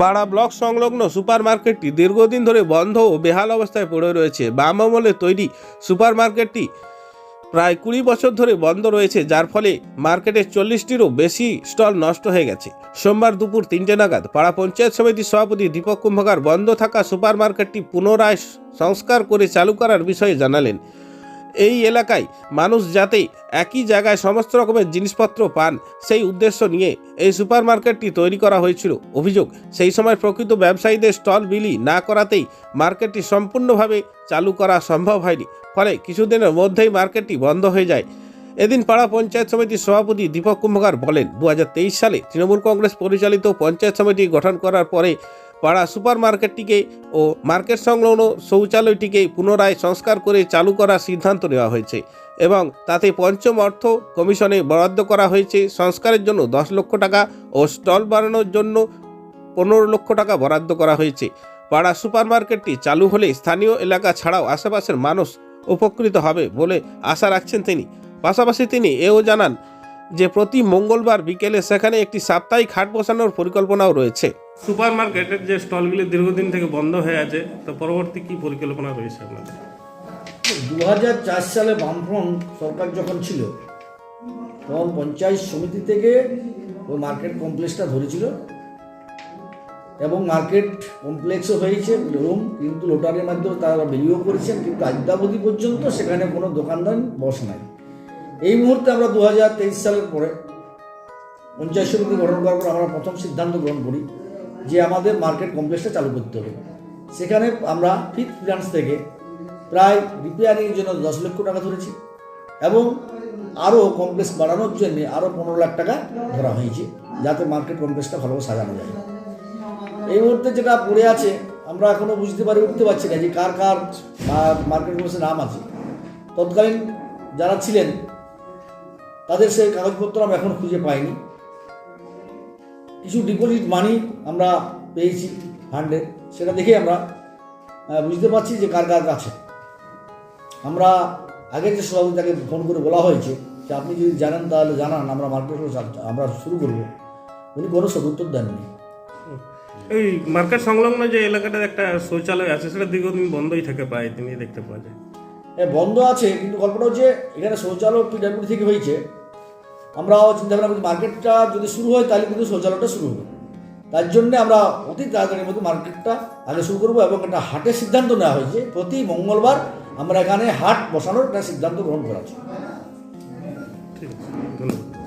পাড়া ব্লক সংলগ্ন সুপার মার্কেটটি দীর্ঘদিন ধরে বন্ধ ও বেহাল অবস্থায় পড়ে রয়েছে। বাম আমলে তৈরি সুপার মার্কেটটি প্রায় কুড়ি বছর ধরে বন্ধ রয়েছে, যার ফলে মার্কেটের চল্লিশটিরও বেশি স্টল নষ্ট হয়ে গেছে। সোমবার দুপুর তিনটে নাগাদ পাড়া পঞ্চায়েত সমিতির সভাপতি দীপক কুম্ভকার বন্ধ থাকা সুপার মার্কেটটি পুনরায় সংস্কার করে চালু করার বিষয়ে জানালেন। এই এলাকায় মানুষ যাতে একই জায়গায় সমস্ত রকমের জিনিসপত্র পান, সেই উদ্দেশ্য নিয়ে এই সুপার মার্কেটটি তৈরি করা হয়েছিল। অভিযোগ, সেই সময় প্রকৃত ব্যবসায়ীদের স্টল বিলি না করাতেই মার্কেটটি সম্পূর্ণভাবে চালু করা সম্ভব হয়নি। ফলে কিছুদিনের মধ্যেই মার্কেটটি বন্ধ হয়ে যায়। এদিন পাড়া পঞ্চায়েত সমিতির সভাপতি দীপক কুম্ভকার বলেন দু হাজার তেইশ সালে তৃণমূল কংগ্রেস পরিচালিত পঞ্চায়েত সমিতি গঠন করার পরে পাড়া সুপার মার্কেটটিকে ও মার্কেট সংলগ্ন শৌচালয়টিকে পুনরায় সংস্কার করে চালু করার সিদ্ধান্ত নেওয়া হয়েছে এবং তাতে পঞ্চম অর্থ কমিশনে বরাদ্দ করা হয়েছে সংস্কারের জন্য দশ লক্ষ টাকা ও স্টল বাড়ানোর জন্য পনেরো লক্ষ টাকা বরাদ্দ করা হয়েছে। পাড়া সুপার মার্কেটটি চালু হলে স্থানীয় এলাকা ছাড়াও আশেপাশের মানুষ উপকৃত হবে বলে আশা রাখছেন তিনি। পাশাপাশি তিনি এও জানান যে প্রতি মঙ্গলবার বিকেলে সেখানে একটি সাপ্তাহিক হাট বসানোর পরিকল্পনাও রয়েছে। সুপার মার্কেটের যে স্টলগুলি দীর্ঘদিন থেকে বন্ধ হয়ে আছে তো পরবর্তী কি পরিকল্পনা রয়েছে আপনাদের? দু হাজার চার সালে বামফ্রন্ট সরকার যখন ছিল তখন পঞ্চায়েত সমিতি থেকে ওই মার্কেট কমপ্লেক্সটা ধরেছিল। এবং মার্কেট কমপ্লেক্সও হয়েছে রুম কিন্তু লোটারের মাধ্যমে তারা বিলিও করেছেন কিন্তু আদ্যাবধি পর্যন্ত সেখানে কোনো দোকানদার বস নাই। এই মুহূর্তে আমরা দু হাজার তেইশ সালের পরে পঞ্চায়েত সমিতি গঠন করার পর আমরা প্রথম সিদ্ধান্ত গ্রহণ করি যে আমাদের মার্কেট কমপ্লেক্সটা চালু করতে হবে। সেখানে আমরা ফিফথ ফিনান্স থেকে প্রায় রিপেয়ারিংয়ের জন্য দশ লক্ষ টাকা ধরেছি এবং আরও কমপ্লেক্স বাড়ানোর জন্য আরও পনেরো লাখ টাকা ধরা হয়েছে যাতে মার্কেট কমপ্লেক্সটা ভালোভাবে সাজানো যায়। এই মুহূর্তে যেটা পড়ে আছে, আমরা এখনও বুঝতে পারি, উঠতে পারছি না যে কার কার মার্কেট কমপ্লেক্সের নাম আছে। তৎকালীন যারা ছিলেন তাদের সেই কাগজপত্র আমরা এখন খুঁজে পাইনি। কিছু ডিপোজিট মানি আমরা পেয়েছি ফান্ডে সেটা দেখে আমরা বুঝতে পারছি যে কার কার কাছে। আমরা আগের যে সভাপতি তাকে ফোন করে বলা হয়েছে যে আপনি যদি জানেন তাহলে জানান আমরা মার্কেট আমরা শুরু করব। উনি কোনো সদুত্তর দেননি। এই মার্কেট সংলগ্ন যে এলাকাটার একটা শৌচালয় আছে সেটা দীর্ঘদিন বন্ধই থাকে প্রায় তিনি দেখতে পাওয়া যায়। এ, বন্ধ আছে কিন্তু গল্পটা হচ্ছে এখানে শৌচালয় পিডাব্লিউডি থেকে হয়েছে। আমরাও চিন্তা ভাবনা করছি মার্কেটটা যদি শুরু হয়, তাহলে কিন্তু শৌচালয়টা শুরু হবে। তার জন্য আমরা অতি তাড়াতাড়ির মধ্যে মার্কেটটা আগে শুরু করব এবং একটা হাটের সিদ্ধান্ত নেওয়া হয়েছে। প্রতি মঙ্গলবার আমরা এখানে হাট বসানোর একটা সিদ্ধান্ত গ্রহণ করা আছে ঠিক আছে, ধন্যবাদ।